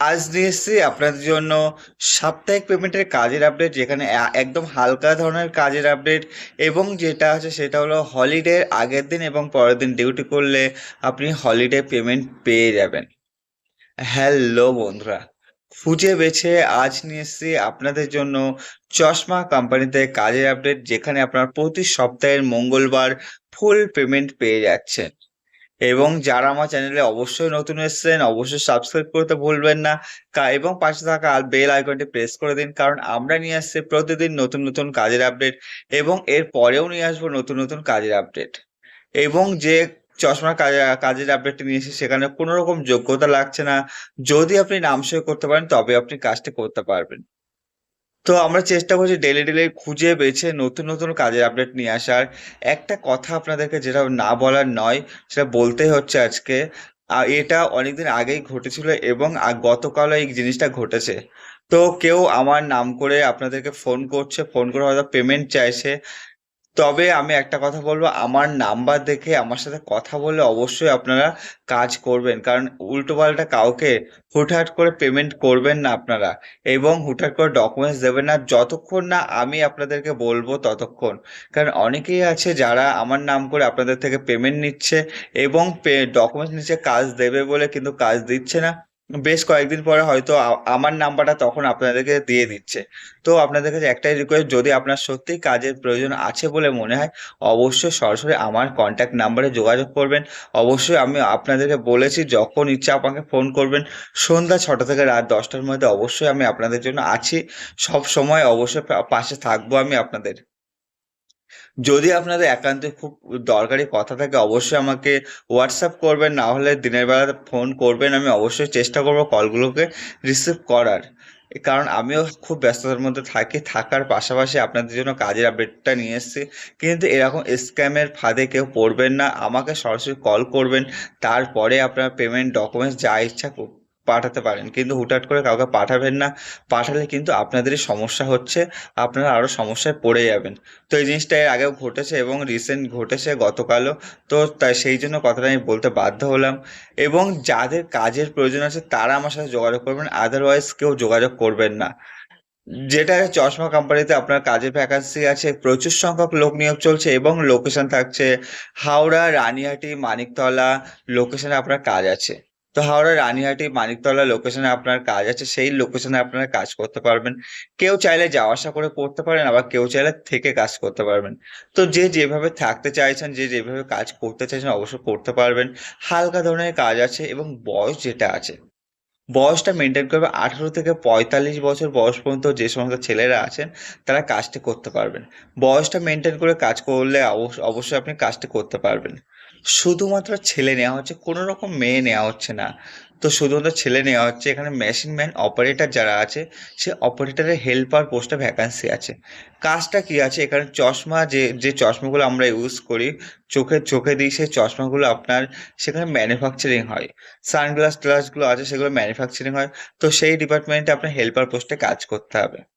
আজ নিয়ে এসেছি আপনাদের জন্য সাপ্তাহিক পেমেন্টের কাজের আপডেট যেখানে একদম হালকা ধরনের কাজের আপডেট এবং যেটা আছে সেটা হলো হলিডের আগের দিন এবং পরের দিন ডিউটি করলে আপনি হলিডে পেমেন্ট পেয়ে যাবেন। হ্যালো বন্ধুরা, খুঁজে বেছে আজ নিয়ে এসেছি আপনাদের জন্য চশমা কোম্পানিতে কাজের আপডেট যেখানে আপনার প্রতি সপ্তাহের মঙ্গলবার ফুল পেমেন্ট পেয়ে যাচ্ছেন। এবং যারা আমার চ্যানেলে অবশ্যই নতুন এসেছেন, অবশ্যই সাবস্ক্রাইব করতে ভুলবেন না। এবং পাশে থাকা আর বেল আইকনটি প্রেস করে দিন, কারণ আমরা নিয়ে আসছি প্রতিদিন নতুন নতুন কাজের আপডেট এবং এর পরেও নিয়ে আসব নতুন নতুন কাজের আপডেট এবং যে চশমার কাজে, কাজের আপডেটটি নিয়ে এসেছি, সেখানে কোনো রকম যোগ্যতা লাগছে না। যদি আপনি নাম করতে পারেন, তবে আপনি কাজটি করতে পারবেন। তো আমরা চেষ্টা করছি ডেলি ডেলি খুঁজে বেছে নতুন নতুন কাজের আপডেট নিয়ে আসার। একটা কথা আপনাদেরকে যেটা না বলার নয়, সেটা বলতেই হচ্ছে আজকে আর এটা অনেকদিন আগেই ঘটেছিল এবং গতকাল এই জিনিসটা ঘটেছে। তো কেউ আমার নাম করে আপনাদেরকে ফোন করছে ফোন করে হয়তো পেমেন্ট চাইছে তবে আমি একটা কথা বলব, আমার নাম্বার দেখে আমার সাথে কথা বলে অবশ্যই আপনারা কাজ করবেন। কারণ উল্টোপাল্টা কাউকে হুটহাট করে পেমেন্ট করবেন না আপনারা এবং হুটহাট করে ডকুমেন্টস দেবেন না। যতক্ষণ না আমি আপনাদেরকে বলব ততক্ষণ। কারণ অনেকেই আছে যারা আমার নাম করে আপনাদের থেকে পেমেন্ট নিচ্ছে এবং ডকুমেন্টস নিচ্ছে কাজ দেবে বলে কিন্তু কাজ দিচ্ছে না। বেশ কয়েকদিন পরে হয়তো আমার নাম্বারটা তখন আপনাদেরকে দিয়ে দিচ্ছে। তো আপনাদের কাছে একটাই রিকোয়েস্ট যদি আপনার সত্যিই কাজের প্রয়োজন আছে বলে মনে হয়, অবশ্যই সরাসরি আমার কন্ট্যাক্ট নাম্বারে যোগাযোগ করবেন। অবশ্যই আমি আপনাদেরকে বলেছি, যখন ইচ্ছা আমাকে ফোন করবেন, সন্ধ্যা ছটা থেকে রাত দশটার মধ্যে অবশ্যই আমি আপনাদের জন্য আছি। সব সময় অবশ্যই পাশে থাকব আমি আপনাদের। যদি আপনাদের একান্তে খুব দরকারি কথা থাকে, অবশ্যই আমাকে হোয়াটসঅ্যাপ করবেন, না হলে দিনের বেলাতে ফোন করবেন। আমি অবশ্যই চেষ্টা করব কলগুলোকে রিসিভ করার। কারণ আমিও খুব ব্যস্ততার মধ্যে থাকি, থাকার পাশাপাশি আপনাদের জন্য কাজের আপডেটটা নিয়ে এসেছি। কিন্তু এরকম স্ক্যামের ফাঁদে কেউ পড়বেন না, আমাকে সরাসরি কল করবেন, তারপরে আপনার পেমেন্ট ডকুমেন্টস যা ইচ্ছা পাঠাতে পারেন। কিন্তু হুটহাট করে কাউকে পাঠাবেন না, পাঠালে কিন্তু আপনাদেরই সমস্যা হচ্ছে, আপনারা আরও সমস্যায় পড়ে যাবেন। তো এই জিনিসটা এর আগেও ঘটেছে এবং রিসেন্ট ঘটেছে গতকালও। তো তাই সেই জন্য কথাটা আমি বলতে বাধ্য হলাম। এবং যাদের কাজের প্রয়োজন আছে তারা আমার সাথে যোগাযোগ করবেন আদারওয়াইজ কেউ যোগাযোগ করবেন না। যেটা চশমা কোম্পানিতে আপনার কাজের ভ্যাকান্সি আছে, প্রচুর সংখ্যক লোক নিয়োগ চলছে এবং লোকেশন থাকছে হাওড়া, রানিহাটি, মানিকতলা লোকেশনে আপনার কাজ আছে। তো হাওড়া রানীহাটি মানিকতলা লোকেশনে আপনার কাজ আছে, সেই লোকেশনে আপনারা কাজ করতে পারবেন। কেউ চাইলে যাওয়া আসা করে করতে পারেন, আবার কেউ চাইলে থেকে কাজ করতে পারবেন। তো যে যেভাবে থাকতে চাইছেন, যে যেভাবে কাজ করতে চাইছেন, অবশ্যই করতে পারবেন। হালকা ধরনের কাজ আছে এবং বয়স যেটা আছে, বয়সটা মেনটেন করবে আঠারো থেকে পঁয়তাল্লিশ বছর বয়স পর্যন্ত যে সমস্ত ছেলেরা আছেন, তারা কাজটি করতে পারবেন। বয়সটা মেনটেন করে কাজ করলে অবশ্য- অবশ্যই আপনি কাজটি করতে পারবেন। শুধুমাত্র ছেলে নেওয়া হচ্ছে, কোনো রকম মেয়ে নেওয়া হচ্ছে না। তো শুধুমাত্র ছেলে নেওয়া হচ্ছে, এখানে মেশিন ম্যান অপারেটর যারা আছে, সে অপারেটরের হেল্পার পোস্টে ভ্যাকান্সি আছে। কাজটা কি আছে? এখানে চশমা যে যে চশমাগুলো আমরা ইউজ করি, চোখে চোখে দিই, সেই চশমাগুলো আপনার সেখানে ম্যানুফ্যাকচারিং হয়। সানগ্লাস গ্লাসগুলো আছে, সেগুলো ম্যানুফ্যাকচারিং হয়। তো সেই ডিপার্টমেন্টে আপনার হেল্পার পোস্টে কাজ করতে হবে।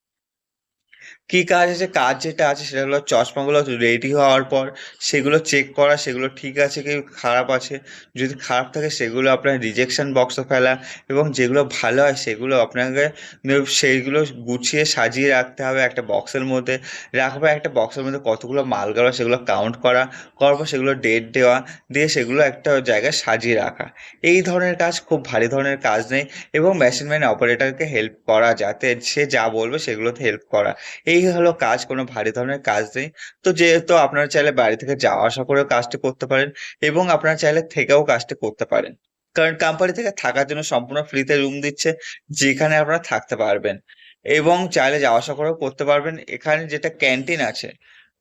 কি কাজ আছে, কাজ যেটা আছে সেটা হলো চশমাগুলো রেডি হওয়ার পর সেগুলো চেক করা, সেগুলো ঠিক আছে কি খারাপ আছে? যদি খারাপ থাকে সেগুলো আপনার রিজেকশন বক্সে ফেলা এবং যেগুলো ভালো হয় সেগুলো আপনাকে সেইগুলো গুছিয়ে সাজিয়ে রাখতে হবে একটা বক্সের মধ্যে। রাখবে একটা বক্সের মধ্যে কতগুলো মাল গেল সেগুলো কাউন্ট করা, করার পর সেগুলো ডেট দেওয়া, দিয়ে সেগুলো একটা জায়গায় সাজিয়ে রাখা। এই ধরনের কাজ, খুব ভারী ধরনের কাজ নেই এবং মেশিন ম্যান অপারেটরকে হেল্প করা যাতে সে যা বলবে সেগুলোতে হেল্প করা। এই হলো কাজ, কোনো ভারী ধরনের কাজ নেই। তো যেহেতু আপনারা চাইলে বাড়ি থেকে যাওয়া আসা করেও কাজটি করতে পারেন এবং আপনারা চাইলে থেকেও কাজটি করতে পারেন। কারণ কোম্পানি থেকে থাকার জন্য সম্পূর্ণ ফ্রিতে রুম দিচ্ছে, যেখানে আপনারা থাকতে পারবেন এবং চাইলে যাওয়া আসা করেও করতে পারবেন। এখানে যেটা ক্যান্টিন আছে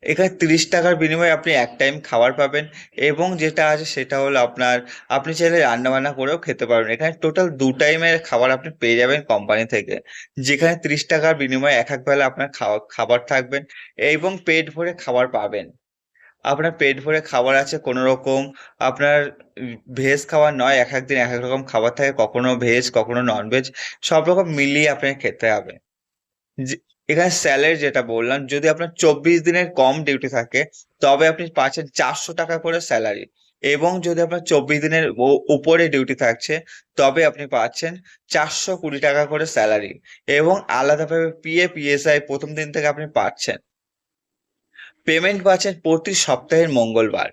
এখানে তিরিশ টাকার বিনিময়ে আপনি এক টাইম খাবার পাবেন এবং যেটা আছে সেটা হলো আপনার, আপনি চাইলে রান্না বান্না করেও খেতে পারবেন। এখানে টোটাল দু টাইমের খাবার আপনি পেয়ে যাবেন কোম্পানি থেকে, যেখানে ত্রিশ টাকার বিনিময়ে এক এক বেলা আপনার খাওয়া, খাবার থাকবেন এবং পেট ভরে খাবার পাবেন। আপনার পেট ভরে খাবার আছে কোনো রকম আপনার ভেজ খাবার নয়, এক এক দিন এক এক রকম খাবার থাকে, কখনো ভেজ কখনো নন ভেজ সব রকম মিলিয়ে আপনাকে খেতে হবে। এখানে স্যালারি যেটা বললাম, যদি আপনার চব্বিশ দিনের কম ডিউটি থাকে, তবে আপনি পাচ্ছেন চারশো টাকা করে স্যালারি এবং যদি আপনার চব্বিশ দিনের উপরে ডিউটি থাকছে, তবে আপনি পাচ্ছেন চারশো কুড়ি টাকা করে স্যালারি এবং আলাদাভাবে পিএ পিএসআই প্রথম দিন থেকে আপনি পাচ্ছেন। পেমেন্ট পাচ্ছেন প্রতি সপ্তাহের মঙ্গলবার।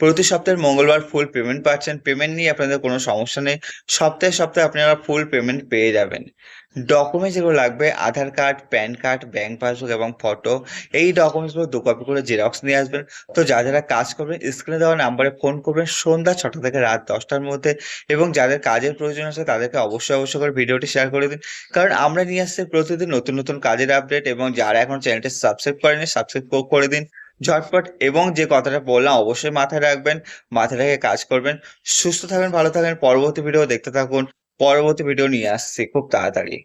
প্রতি সপ্তাহের মঙ্গলবার ফুল পেমেন্ট পাচ্ছেন। পেমেন্ট নিয়ে আপনাদের কোনো সমস্যা নেই। সপ্তাহে সপ্তাহে আপনারা ফুল পেমেন্ট পেয়ে যাবেন। ডকুমেন্টস যেগুলো লাগবে Aadhaar card PAN card bank passbook এবং ফটো এই ডকুমেন্টসগুলো দু কপি করে জেরক্স নিয়ে আসবেন। তো যা যারা কাজ করবেন স্ক্রিনে দেওয়া নাম্বারে ফোন করবেন সন্ধ্যা ছটা থেকে রাত দশটার মধ্যে এবং যাদের কাজের প্রয়োজন আছে তাদেরকে অবশ্যই অবশ্যই করে ভিডিওটি শেয়ার করে দিন। কারণ আমরা নিয়ে আসছি প্রতিদিন নতুন নতুন কাজের আপডেট এবং যারা এখন চ্যানেলটি সাবস্ক্রাইব করেনি সাবস্ক্রাইব করে দিন। ঝটপট এবং যে কথাটা বললাম অবশ্যই মাথায় রাখবেন, মাথায় রেখে কাজ করবেন। সুস্থ থাকবেন, ভালো থাকবেন। পরবর্তী ভিডিও দেখতে থাকুন। পরবর্তী ভিডিও নিয়ে আসছি খুব তাড়াতাড়ি।